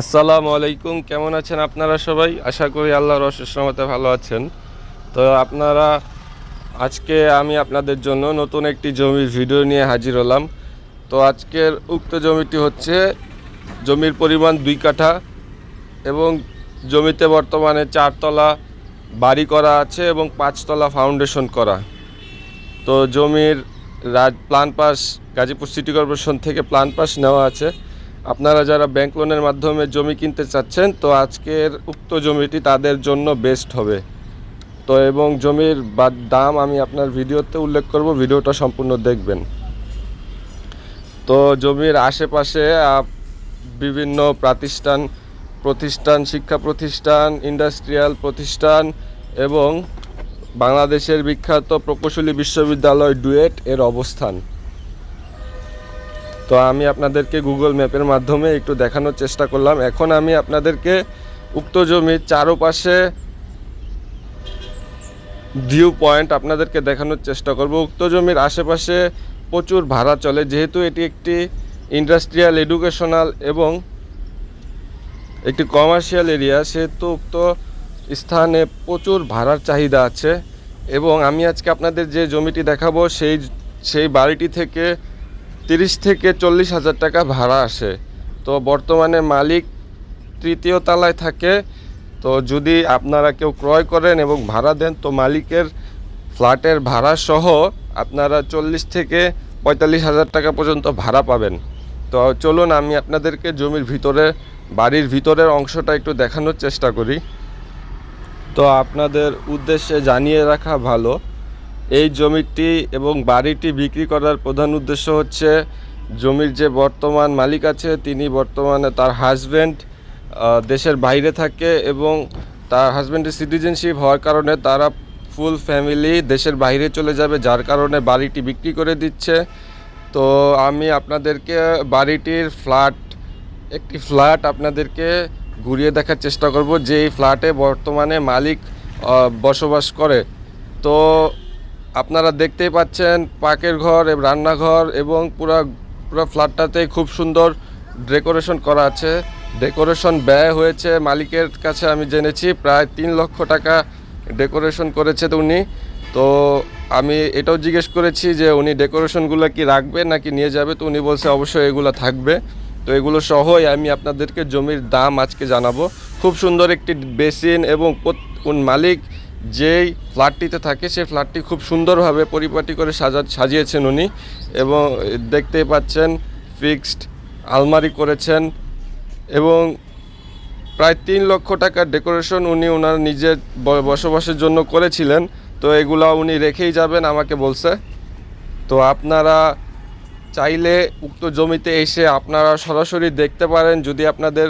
আসসালামু আলাইকুম, কেমন আছেন আপনারা সবাই? আশা করি আল্লাহর রহমতে ভালো আছেন। তো আপনারা, আজকে আমি আপনাদের জন্য নতুন একটি জমির ভিডিও নিয়ে হাজির হলাম। তো আজকের উক্ত জমিটি হচ্ছে জমির পরিমাণ দুই কাঠা এবং জমিতে বর্তমানে চারতলা বাড়ি করা আছে এবং পাঁচতলা ফাউন্ডেশন করা। তো জমির রাজ plan pass Gazipur city corporation থেকে প্লান পাস নেওয়া আছে। আপনারা যারা ব্যাংক লোনের মাধ্যমে জমি কিনতে চাচ্ছেন, তো আজকের উক্ত জমিটি তাদের জন্য বেস্ট হবে। তো এবং জমির বা- দাম আমি আপনার ভিডিওতে উল্লেখ করব, ভিডিওটা সম্পূর্ণ দেখবেন। তো জমির আশেপাশে বিভিন্ন প্রতিষ্ঠান প্রতিষ্ঠান, শিক্ষা প্রতিষ্ঠান ইন্ডাস্ট্রিয়াল প্রতিষ্ঠান এবং বাংলাদেশের বিখ্যাত প্রকৌশলী বিশ্ববিদ্যালয় ডুয়েট এর অবস্থান। তো আমি আপনাদেরকে গুগল ম্যাপের মাধ্যমে একটু দেখানোর চেষ্টা করলাম। এখন আমি আপনাদেরকে উক্ত জমির চারোপাশে ভিউ পয়েন্ট আপনাদেরকে দেখানোর চেষ্টা করব। উক্ত জমির আশেপাশে প্রচুর ভাড়া চলে, যেহেতু এটি একটি ইন্ডাস্ট্রিয়াল এডুকেশনাল এবং একটি কমার্শিয়াল এরিয়া সেহেতু উক্ত স্থানে প্রচুর ভাড়ার চাহিদা আছে। এবং আমি আজকে আপনাদের যে জমিটি দেখাবো, সেই সেই বাড়িটি থেকে তিরিশ থেকে চল্লিশ হাজার টাকা ভাড়া আসে। তো বর্তমানে মালিক তৃতীয় তলায় থাকে। তো যদি আপনারা কেউ ক্রয় করেন এবং ভাড়া দেন, তো মালিকের ফ্ল্যাটের ভাড়া সহ আপনারা চল্লিশ থেকে পঁয়তাল্লিশ হাজার টাকা পর্যন্ত ভাড়া পাবেন। তো চলুন, আমি আপনাদেরকে জমির ভিতরে, বাড়ির ভিতরের অংশটা একটু দেখানোর চেষ্টা করি। তো আপনাদের উদ্দেশ্যে জানিয়ে রাখা ভালো এই জমিটি এবং বাড়িটি বিক্রি করার প্রধান উদ্দেশ্য হচ্ছে, জমির যে বর্তমান মালিক আছে, তিনি বর্তমানে তার হাজব্যান্ড দেশের বাইরে থাকে এবং তার হাজব্যান্ডের সিটিজেনশিপ হওয়ার কারণে তারা ফুল ফ্যামিলি দেশের বাইরে চলে যাবে, যার কারণে বাড়িটি বিক্রি করে দিচ্ছে। তো আমি আপনাদেরকে বাড়িটির ফ্ল্যাট একটি ফ্ল্যাট আপনাদেরকে ঘুরিয়ে দেখার চেষ্টা করব যে এই ফ্ল্যাটে বর্তমানে মালিক বসবাস করে। তো আপনারা দেখতেই পাচ্ছেন পাকের ঘর রান্নাঘর এবং পুরো পুরো ফ্ল্যাটটাতে খুব সুন্দর ডেকোরেশন করা আছে। ডেকোরেশন ব্যয় হয়েছে মালিকের কাছে আমি জেনেছি, প্রায় তিন লক্ষ টাকা ডেকোরেশন করেছে তো উনি। তো আমি এটাও জিজ্ঞেস করেছি যে উনি ডেকোরেশনগুলো কি রাখবে নাকি নিয়ে যাবে? তো উনি বলছে অবশ্যই এগুলো থাকবে। তো এগুলো সহই আমি আপনাদেরকে জমির দাম আজকে জানাব। খুব সুন্দর একটি বেসিন এবং মালিক যেই ফ্ল্যাটটিতে থাকে, সেই ফ্ল্যাটটি খুব সুন্দরভাবে পরিপাটি করে সাজা, সাজিয়েছেন উনি এবং দেখতেই পাচ্ছেন, ফিক্সড আলমারি করেছেন এবং প্রায় তিন লক্ষ টাকার ডেকোরেশন উনি ওনার নিজের বসবাসের জন্য করেছিলেন। তো এগুলো উনি রেখেই যাবেন আমাকে বলছে। তো আপনারা চাইলে উক্ত জমিতে এসে আপনারা সরাসরি দেখতে পারেন, যদি আপনাদের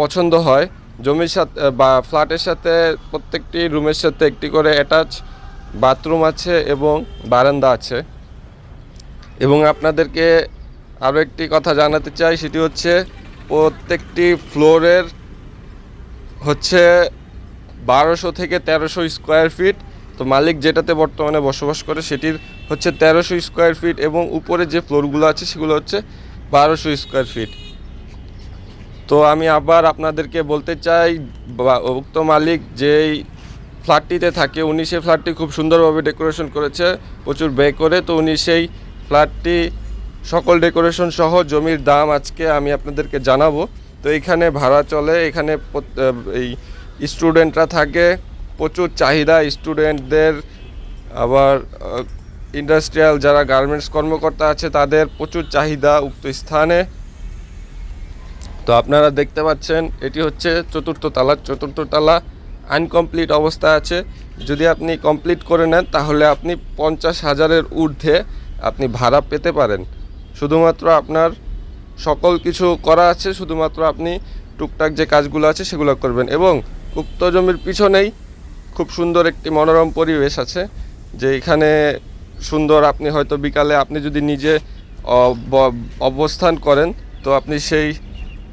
পছন্দ হয়। জমির সাথে বা ফ্ল্যাটের সাথে, প্রত্যেকটি রুমের সাথে একটি করে অ্যাটাচ বাথরুম আছে এবং বারান্দা আছে। এবং আপনাদেরকে আরও একটি কথা জানাতে চাই, সেটি হচ্ছে প্রত্যেকটি ফ্লোরের হচ্ছে বারোশো থেকে তেরোশো স্কোয়ার ফিট। তো মালিক যেটাতে বর্তমানে বসবাস করে, সেটির হচ্ছে তেরোশো স্কোয়ার ফিট এবং উপরে যে ফ্লোরগুলো আছে, সেগুলো হচ্ছে বারোশো স্কোয়ার ফিট। তো আমি আবার আপনাদেরকে বলতে চাই উক্ত মালিক যেই ফ্ল্যাটটিতে থাকে, উনি সেই ফ্ল্যাটটি খুব সুন্দরভাবে ডেকোরেশন করেছে, প্রচুর ব্যয় করে। তো উনি সেই ফ্ল্যাটটি সকল ডেকোরেশন সহ জমির দাম আজকে আমি আপনাদেরকে জানাব। তো এখানে ভাড়া চলে, এখানে এই স্টুডেন্টরা থাকে, প্রচুর চাহিদা স্টুডেন্টদের। আবার ইন্ডাস্ট্রিয়াল যারা গার্মেন্টস কর্মকর্তা আছে, তাদের প্রচুর চাহিদা উক্ত স্থানে। তো আপনারা দেখতে পাচ্ছেন, এটি হচ্ছে চতুর্থ তালা। চতুর্থ তালা আনকমপ্লিট অবস্থা আছে। যদি আপনি কমপ্লিট করে নেন, তাহলে আপনি পঞ্চাশ হাজারের ঊর্ধ্বে আপনি ভাড়া পেতে পারেন। শুধুমাত্র আপনার সকল কিছু করা আছে, শুধুমাত্র আপনি টুকটাক যে কাজগুলো আছে, সেগুলো করবেন। এবং উক্ত জমির পিছনেই খুব সুন্দর একটি মনোরম পরিবেশ আছে, যে এখানে সুন্দর আপনি হয়তো বিকালে আপনি যদি নিজে অবস্থান করেন, তো আপনি সেই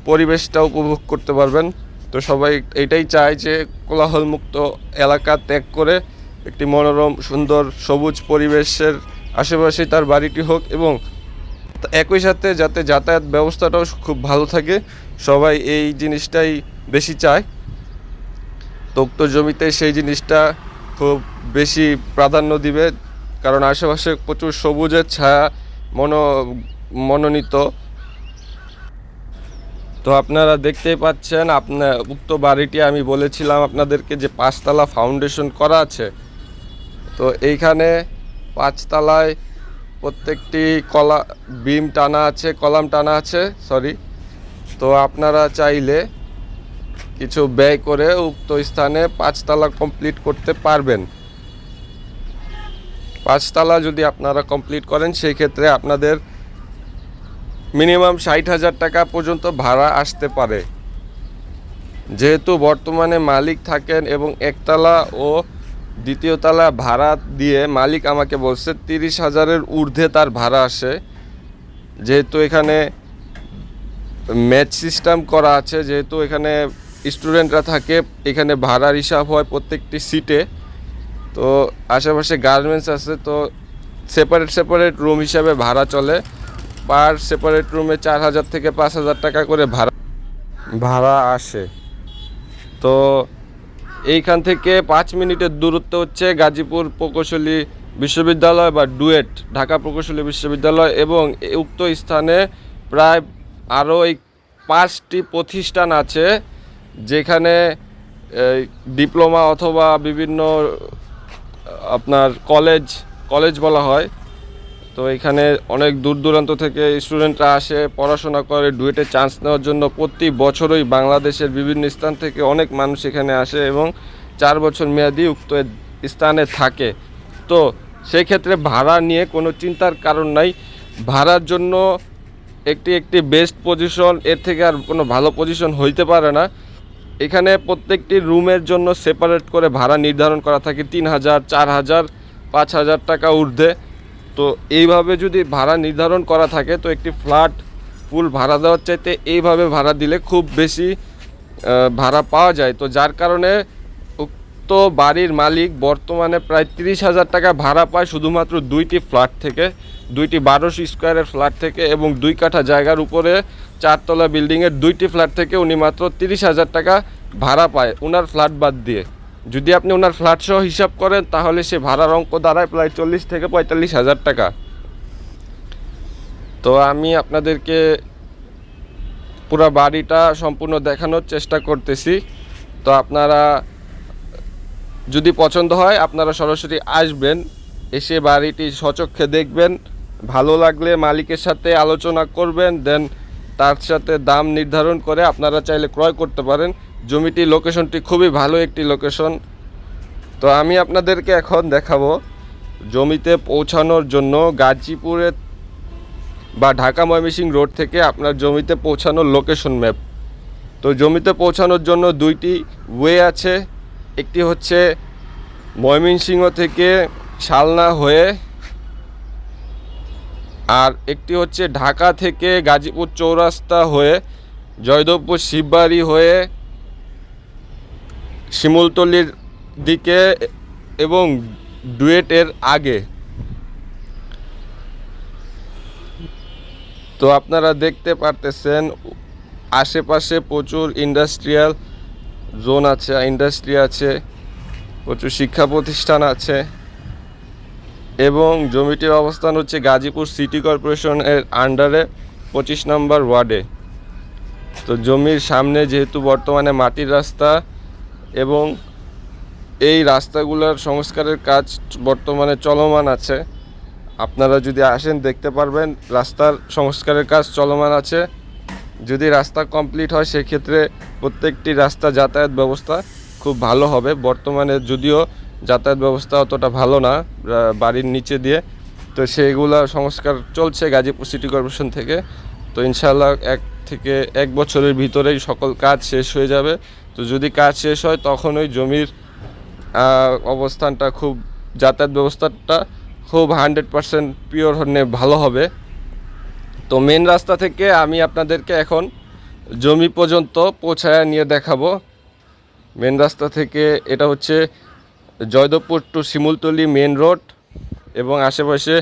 পরিবেশটা উপভোগ করতে পারবেন। তো সবাই এটাই চায় যে কোলাহলমুক্ত এলাকা ত্যাগ করে একটি মনোরম, সুন্দর, সবুজ পরিবেশের আশেপাশে তার বাড়িটি হোক এবং একই সাথে যাতে যাতায়াত ব্যবস্থাটাও খুব ভালো থাকে, সবাই এই জিনিসটাই বেশি চায়। তো জমিতে সেই জিনিসটা খুব বেশি প্রাধান্য দিবে, কারণ আশেপাশে প্রচুর সবুজের ছায়া মনো, মনোনীত। তো আপনারা দেখতেই পাচ্ছেন আপনার উক্ত বাড়িটি আমি বলেছিলাম আপনাদেরকে যে পাঁচতলা ফাউন্ডেশন করা আছে। তো এইখানে পাঁচতলায় প্রত্যেকটি কলা, বিম টানা আছে, কলাম টানা আছে সরি তো আপনারা চাইলে কিছু ব্যয় করে উক্ত স্থানে পাঁচতলা কমপ্লিট করতে পারবেন। পাঁচতলা যদি আপনারা কমপ্লিট করেন, সেই ক্ষেত্রে আপনাদের মিনিমাম ষাট হাজার টাকা পর্যন্ত ভাড়া আসতে পারে। যেহেতু বর্তমানে মালিক থাকেন এবং একতলা ও দ্বিতীয় তলা ভাড়া দিয়ে মালিক আমাকে বলছে, তিরিশ হাজারের ঊর্ধ্বে তার ভাড়া আসে। যেহেতু এখানে ম্যাচ সিস্টেম করা আছে, যেহেতু এখানে স্টুডেন্টরা থাকে, এখানে ভাড়ার হিসাব হয় প্রত্যেকটি সিটে। তো আশেপাশে গার্মেন্টস আছে, তো সেপারেট সেপারেট রুম হিসাবে ভাড়া চলে। পার সেপারেট রুমে চার হাজার থেকে পাঁচ হাজার টাকা করে ভাড়া। ভাড়া আসে। তো এইখান থেকে পাঁচ মিনিটের দূরত্ব হচ্ছে গাজীপুর প্রকৌশলী বিশ্ববিদ্যালয় বা ডুয়েট, ঢাকা প্রকৌশলী বিশ্ববিদ্যালয় এবং উক্ত স্থানে প্রায় আরও এই পাঁচটি প্রতিষ্ঠান আছে যেখানে ডিপ্লোমা অথবা বিভিন্ন, আপনার কলেজ কলেজ বলা হয়। তো এখানে অনেক দূর দূরান্ত থেকে স্টুডেন্টরা আসে, পড়াশোনা করে, ডুয়েটে চান্স নেওয়ার জন্য প্রতি বছরই বাংলাদেশের বিভিন্ন স্থান থেকে অনেক মানুষ এখানে আসে এবং চার বছর মেয়াদি উক্ত স্থানে থাকে। তো সেই ক্ষেত্রে ভাড়া নিয়ে কোনো চিন্তার কারণ নাই। ভাড়ার জন্য একটি একটি বেস্ট পজিশন এর থেকে আর কোনো ভালো পজিশন হইতে পারে না। এখানে প্রত্যেকটি রুমের জন্য সেপারেট করে ভাড়া নির্ধারণ করা থাকে তিন হাজার, চার হাজার, পাঁচ হাজার টাকা ঊর্ধ্বে। তো এইভাবে যদি ভাড়া নির্ধারণ করা থাকে, তো একটি ফ্ল্যাট ফুল ভাড়া দেওয়ার চাইতে এইভাবে ভাড়া দিলে খুব বেশি ভাড়া পাওয়া যায়। তো যার কারণে উক্ত বাড়ির মালিক বর্তমানে প্রায় তিরিশ হাজার টাকা ভাড়া পায় শুধুমাত্র দুইটি ফ্ল্যাট থেকে, দুইটি বারোশো স্কোয়ারের ফ্ল্যাট থেকে এবং দুই কাঠা জায়গার উপরে চারতলা বিল্ডিংয়ের দুইটি ফ্ল্যাট থেকে উনি মাত্র তিরিশ হাজার টাকা ভাড়া পায়। ওনার ফ্ল্যাট বাদ দিয়ে। যদি আপনি ওনার ফ্ল্যাট সহ হিসাব করেন, তাহলে সে ভাড়ার অঙ্ক দাঁড়ায় প্রায় চল্লিশ থেকে পঁয়তাল্লিশ হাজার টাকা। তো আমি আপনাদেরকে পুরো বাড়িটা সম্পূর্ণ দেখানোর চেষ্টা করতেছি। তো আপনারা যদি পছন্দ হয়, আপনারা সরাসরি আসবেন, এসে বাড়িটি সচক্ষে দেখবেন, ভালো লাগলে মালিকের সাথে আলোচনা করবেন, দেন তার সাথে দাম নির্ধারণ করে আপনারা চাইলে ক্রয় করতে পারেন। জমিটি লোকেশনটি খুবই ভালো একটি লোকেশন তো আমি আপনাদেরকে এখন দেখাবো জমিতে পৌঁছানোর জন্য গাজীপুরে বা ঢাকা ময়মনসিং রোড থেকে আপনার জমিতে পৌঁছানোর লোকেশন ম্যাপ তো জমিতে পৌঁছানোর জন্য দুইটি ওয়ে আছে। একটি হচ্ছে ময়মনসিংহ থেকে শালনা হয়ে, আর একটি হচ্ছে ঢাকা থেকে গাজীপুর চৌরাস্তা হয়ে, জয়দেবপুর শিববাড়ি হয়ে শিমুলতলির দিকে এবং ডুয়েটের আগে। তো আপনারা দেখতে পারতেছেন, আশেপাশে প্রচুর ইন্ডাস্ট্রিয়াল জোন আছে, ইন্ডাস্ট্রি আছে, প্রচুর শিক্ষা প্রতিষ্ঠান আছে এবং জমিটির অবস্থান হচ্ছে গাজীপুর সিটি কর্পোরেশনের আন্ডারে পঁচিশ নম্বর ওয়ার্ডে। তো জমির সামনে যেহেতু বর্তমানে মাটির রাস্তা এবং এই রাস্তাগুলোর সংস্কারের কাজ বর্তমানে চলমান আছে। আপনারা যদি আসেন, দেখতে পারবেন রাস্তার সংস্কারের কাজ চলমান আছে। যদি রাস্তা কমপ্লিট হয়, সেক্ষেত্রে প্রত্যেকটি রাস্তা যাতায়াত ব্যবস্থা খুব ভালো হবে। বর্তমানে যদিও যাতায়াত ব্যবস্থা অতটা ভালো না বাড়ির নিচে দিয়ে। তো সেইগুলো সংস্কার চলছে গাজীপুর সিটি কর্পোরেশন থেকে। তো ইনশাল্লাহ এক থেকে এক বছরের ভিতরেই সকল কাজ শেষ হয়ে যাবে। তো যদি কাজ শেষ হয়, তখন ওই জমির অবস্থানটা খুব, যাতায়াত ব্যবস্থাটা খুব হান্ড্রেড পারসেন্ট পিওর হলে ভালো হবে। তো মেন রাস্তা থেকে আমি আপনাদেরকে এখন জমি পর্যন্ত পৌঁছায় নিয়ে দেখাবো। মেন রাস্তা থেকে এটা হচ্ছে Joydebpur to Shimultoli main road এবং আশেপাশে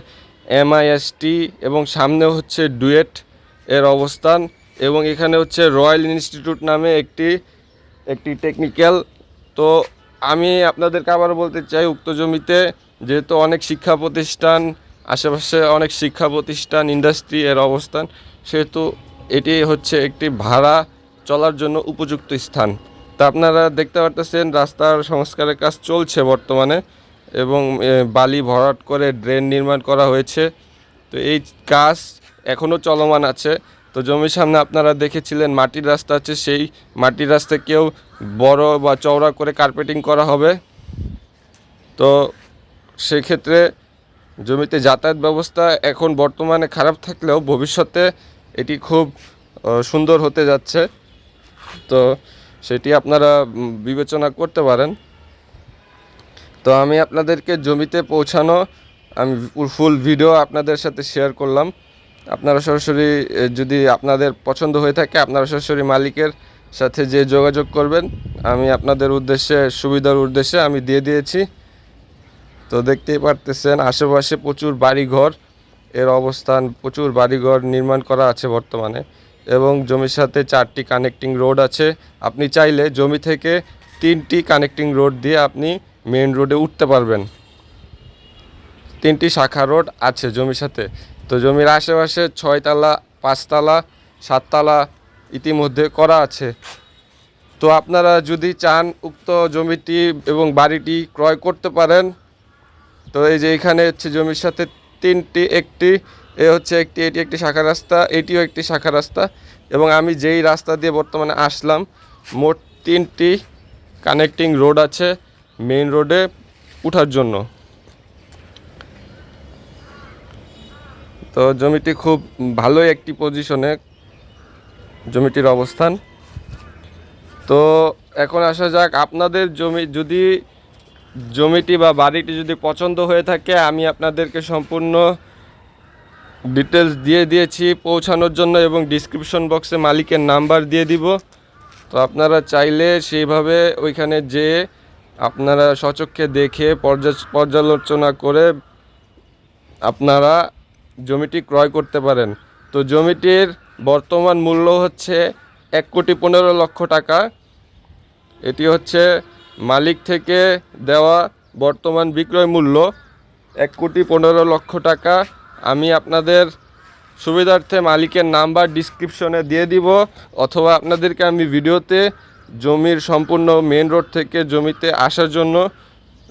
এমআইএসটি এবং সামনে হচ্ছে ডুয়েট এর অবস্থান এবং এখানে হচ্ছে রয়্যাল ইনস্টিটিউট নামে একটি একটি টেকনিক্যাল তো আমি আপনাদেরকে আবার বলতে চাই, উক্ত জমিতে যেহেতু অনেক শিক্ষা প্রতিষ্ঠান, আশেপাশে অনেক শিক্ষা প্রতিষ্ঠান ইন্ডাস্ট্রি এর অবস্থান, সেহেতু এটি হচ্ছে একটি ভাড়া চলার জন্য উপযুক্ত স্থান। তা আপনারা দেখতে পারতেছেন, রাস্তার সংস্কারের কাজ চলছে বর্তমানে এবং বালি ভরাট করে ড্রেন নির্মাণ করা হয়েছে। তো এই কাজ এখনও চলমান আছে। তো জমির সামনে আপনারা দেখেছিলেন মাটির রাস্তা আছে, সেই মাটির রাস্তাকেও বড় বা চওড়া করে কার্পেটিং করা হবে। তো সেক্ষেত্রে জমিতে যাতায়াত ব্যবস্থা এখন বর্তমানে খারাপ থাকলেও ভবিষ্যতে এটি খুব সুন্দর হতে যাচ্ছে। তো সেটি আপনারা বিবেচনা করতে পারেন। তো আমি আপনাদেরকে জমিতে পৌঁছানো, আমি ফুল ভিডিও আপনাদের সাথে শেয়ার করলাম। আপনারা সরাসরি যদি আপনাদের পছন্দ হয়ে থাকে, আপনারা সরাসরি মালিকের সাথে যে যোগাযোগ করবেন, আমি আপনাদের উদ্দেশ্যে, সুবিধার উদ্দেশ্যে আমি দিয়ে দিয়েছি। তো দেখতেই পারতেছেন, আশেপাশে প্রচুর বাড়িঘর, এর অবস্থান প্রচুর বাড়িঘর নির্মাণ করা আছে বর্তমানে এবং জমির সাথে চারটি কানেক্টিং রোড আছে। আপনি চাইলে জমি থেকে তিনটি কানেক্টিং রোড দিয়ে আপনি মেন রোডে উঠতে পারবেন। তিনটি শাখা রোড আছে জমির সাথে। তো জমির আশেপাশে ছয়তলা, পাঁচতলা, সাততলা ইতিমধ্যে করা আছে। তো আপনারা যদি চান উক্ত জমিটি এবং বাড়িটি ক্রয় করতে পারেন, তো এই যে এখানে হচ্ছে জমির সাথে তিনটি, একটি, এ হচ্ছে একটি, এটি একটি শাখা রাস্তা, এটিও একটি শাখা রাস্তা এবং আমি যেই রাস্তা দিয়ে বর্তমানে আসলাম, মোট তিনটি কানেক্টিং রোড আছে মেইন রোডে ওঠার জন্য। তো জমিটি খুব ভালোই একটি পজিশনে জমিটির অবস্থান। তো এখন আসা যাক, আপনাদের জমি যদি জমিটি বা বাড়িটি যদি পছন্দ হয়ে থাকে, আমি আপনাদেরকে সম্পূর্ণ ডিটেলস দিয়ে দিয়েছি, পৌঁছানোর জন্য এবং ডিসক্রিপশন বক্সে মালিকের নাম্বার দিয়ে দিব। তো আপনারা চাইলে সেইভাবে ওইখানে যেয়ে আপনারা সচক্ষে দেখে পর্যা- পর্যালোচনা করে আপনারা জমিটি ক্রয় করতে পারেন। তো জমিটির বর্তমান মূল্য হচ্ছে এক কোটি পনেরো লক্ষ টাকা। এটি হচ্ছে মালিক থেকে দেওয়া বর্তমান বিক্রয় মূল্য। এক কোটি পনেরো লক্ষ টাকা। আমি আপনাদের সুবিধার্থে মালিকের নাম্বার ডিসক্রিপশনে দিয়ে দিব, অথবা আপনাদেরকে আমি ভিডিওতে জমির সম্পূর্ণ মেন রোড থেকে জমিতে আসার জন্য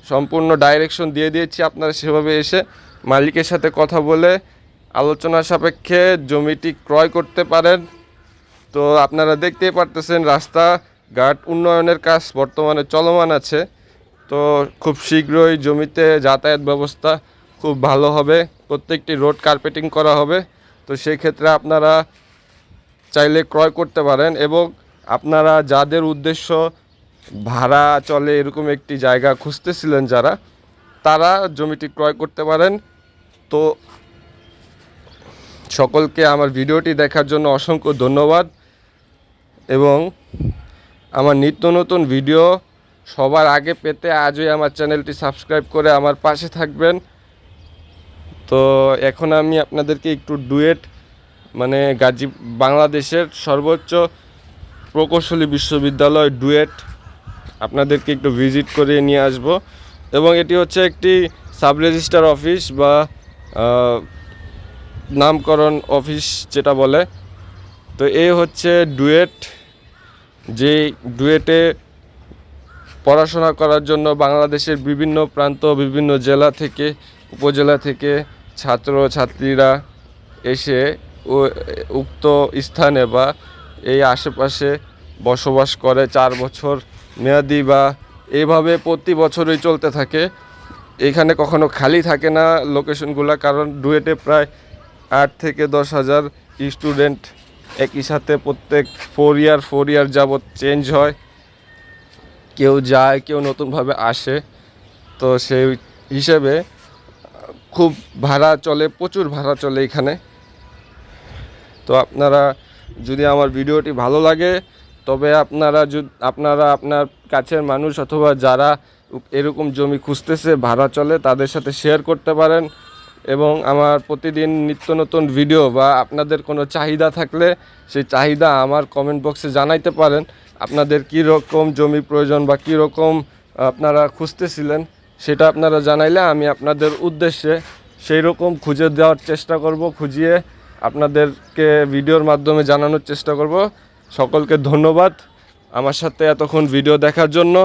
সম্পূর্ণ ডাইরেকশন দিয়ে দিয়েছি। আপনারা সেভাবে এসে মালিকের সাথে কথা বলে আলোচনা সাপেক্ষে জমিটি ক্রয় করতে পারেন। তো আপনারা দেখতেই পারতেছেন রাস্তা, ঘাট উন্নয়নের কাজ বর্তমানে চলমান আছে। তো খুব শীঘ্রই জমিতে যাতায়াত ব্যবস্থা খুব ভালো হবে। প্রত্যেকটি রোড কার্পেটিং করা হবে। তো সেই ক্ষেত্রে আপনারা চাইলে ক্রয় করতে পারেন এবং আপনারা যাদের উদ্দেশ্য ভাড়া চলে এরকম একটি জায়গা খুঁজতেছিলেন যারা, তারা জমিটি ক্রয় করতে পারেন। তো সকলকে আমার ভিডিওটি দেখার জন্য অসংখ্য ধন্যবাদ এবং আমার নিত্য নতুন ভিডিও সবার আগে পেতে আজই আমার চ্যানেলটি সাবস্ক্রাইব করে আমার পাশে থাকবেন। তো এখন আমি আপনাদেরকে একটু ডুয়েট মানে গাজী বাংলাদেশের সর্বোচ্চ প্রকৌশলী বিশ্ববিদ্যালয় ডুয়েট আপনাদেরকে একটু ভিজিট করে নিয়ে আসব। এবং এটি হচ্ছে একটি সাব রেজিস্টার অফিস বা নামকরণ অফিস যেটা বলে। তো এই হচ্ছে ডুয়েট, যে ডুয়েটে পড়াশোনা করার জন্য বাংলাদেশের বিভিন্ন প্রান্ত, বিভিন্ন জেলা থেকে, উপজেলা থেকে ছাত্র, ছাত্রীরা এসে উক্ত স্থানে বা এই আশেপাশে বসবাস করে। চার বছর মেয়াদি বা এইভাবে প্রতি বছরই চলতে থাকে। এখানে কখনো খালি থাকে না লোকেশনগুলো, কারণ ডুয়েটে প্রায় আট থেকে দশ হাজার স্টুডেন্ট একই সাথে প্রত্যেক ফোর ইয়ার ফোর ইয়ার যাবৎ চেঞ্জ হয়। কেউ যায়, কেউ নতুনভাবে আসে। তো সেই হিসেবে খুব ভাড়া চলে, প্রচুর ভাড়া চলে এখানে। তো আপনারা যদি আমার ভিডিওটি ভালো লাগে, তবে আপনারা আপনারা আপনার কাছের মানুষ অথবা যারা এরকম জমি খুঁজতেছে, ভাড়া চলে, তাদের সাথে শেয়ার করতে পারেন। এবং আমার প্রতিদিন নিত্য নতুন ভিডিও বা আপনাদের কোনো চাহিদা থাকলে সেই চাহিদা আমার কমেন্ট বক্সে জানাইতে পারেন। আপনাদের কী রকম জমি প্রয়োজন বা কী রকম আপনারা খুঁজতেছিলেন সেটা আপনারা জানাইলে আমি আপনাদের উদ্দেশ্যে সেই রকম খুঁজে দেওয়ার চেষ্টা করব, খুঁজিয়ে আপনাদেরকে ভিডিওর মাধ্যমে জানানোর চেষ্টা করব। সকলকে ধন্যবাদ। আমার সাথে এতক্ষণ ভিডিও দেখার জন্য